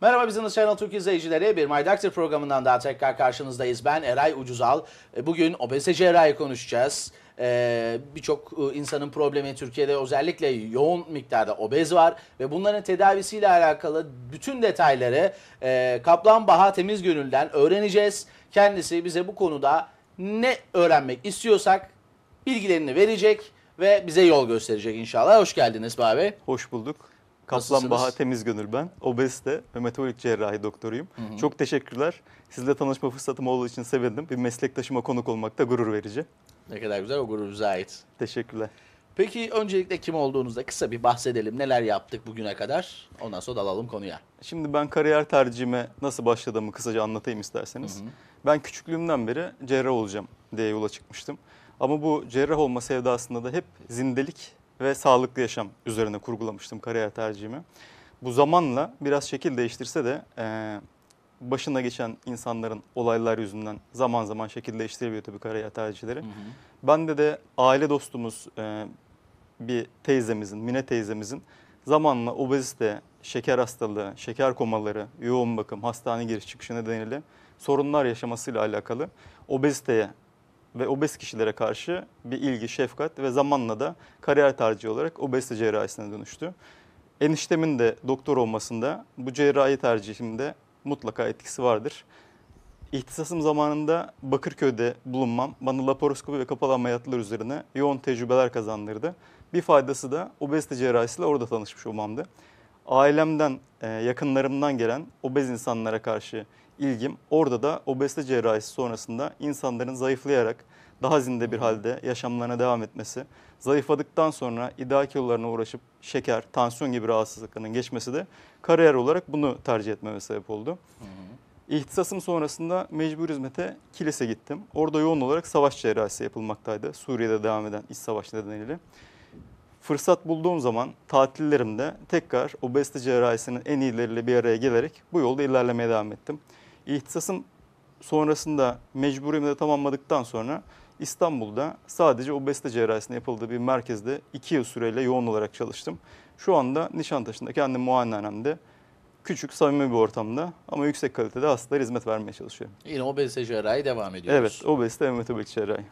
Merhaba Business Channel Türk izleyicileri. Bir My Doctor programından daha tekrar karşınızdayız. Ben Eray Ucuzal. E, Bugün obezite cerrahi konuşacağız. Ee, Birçok e, insanın problemi Türkiye'de özellikle yoğun miktarda obez var ve bunların tedavisiyle alakalı bütün detayları e, Kaplan Baha Temiz Gönül'den öğreneceğiz. Kendisi bize bu konuda ne öğrenmek istiyorsak bilgilerini verecek ve bize yol gösterecek inşallah. Hoş geldiniz Babi. Hoş bulduk. Kaplan Baha Temizgönül ben. Obezite ve metabolik cerrahi doktoruyum. Çok teşekkürler. Sizle tanışma fırsatım olduğu için sevindim. Bir meslektaşıma konuk olmak da gurur verici. Ne kadar güzel o gurur bize ait. Teşekkürler. Peki öncelikle kim olduğunuzda kısa bir bahsedelim. Neler yaptık bugüne kadar? Ondan sonra dalalım konuya. Şimdi ben kariyer tercihime nasıl başladığımı kısaca anlatayım isterseniz. Ben küçüklüğümden beri cerrah olacağım diye yola çıkmıştım. Ama bu cerrah olma sevdasında da hep zindelik ve sağlıklı yaşam üzerine kurgulamıştım kariyer tercihimi. Bu zamanla biraz şekil değiştirse de eee, başına geçen insanların olaylar yüzünden zaman zaman şekil değiştirebiliyor tabii kariyer tercihleri. Bende de aile dostumuz eee, bir teyzemizin, Mine teyzemizin zamanla obezite, şeker hastalığı, şeker komaları, yoğun bakım, hastane giriş çıkışı nedeniyle sorunlar yaşamasıyla alakalı obeziteye ve obez kişilere karşı bir ilgi, şefkat ve zamanla da kariyer tercihi olarak obezite cerrahisine dönüştü. Eniştemin de doktor olmasında bu cerrahi tercihimde mutlaka etkisi vardır. İhtisasım zamanında Bakırköy'de bulunmam bana laparoskopi ve kapalı ameliyatlar üzerine yoğun tecrübeler kazandırdı. Bir faydası da obezite cerrahisiyle orada tanışmış olmamdı. Ailemden, e, yakınlarımdan gelen obez insanlara karşı ilgim orada da obezite cerrahisi sonrasında insanların zayıflayarak daha zinde bir halde yaşamlarına devam etmesi, zayıfladıktan sonra idrar yollarına uğraşıp şeker, tansiyon gibi rahatsızlıkların geçmesi de kariyer olarak bunu tercih etmeme sebep oldu. İhtisasım sonrasında mecbur hizmete kilise gittim. Orada yoğun olarak savaş cerrahisi yapılmaktaydı. Suriye'de devam eden iç savaş nedeniyle. Fırsat bulduğum zaman tatillerimde tekrar obezite cerrahisinin en iyileriyle bir araya gelerek bu yolda ilerlemeye devam ettim. İhtisasım sonrasında mecburimi de tamamladıktan sonra İstanbul'da sadece obezite cerrahisinin yapıldığı bir merkezde 2 yıl süreyle yoğun olarak çalıştım. Şu anda Nişantaşı'nda kendi muayenehanemde küçük, samimi bir ortamda ama yüksek kalitede hastalara hizmet vermeye çalışıyorum. Yine obezite cerrahi devam ediyoruz. Evet, obezite ve metabolik cerrahi.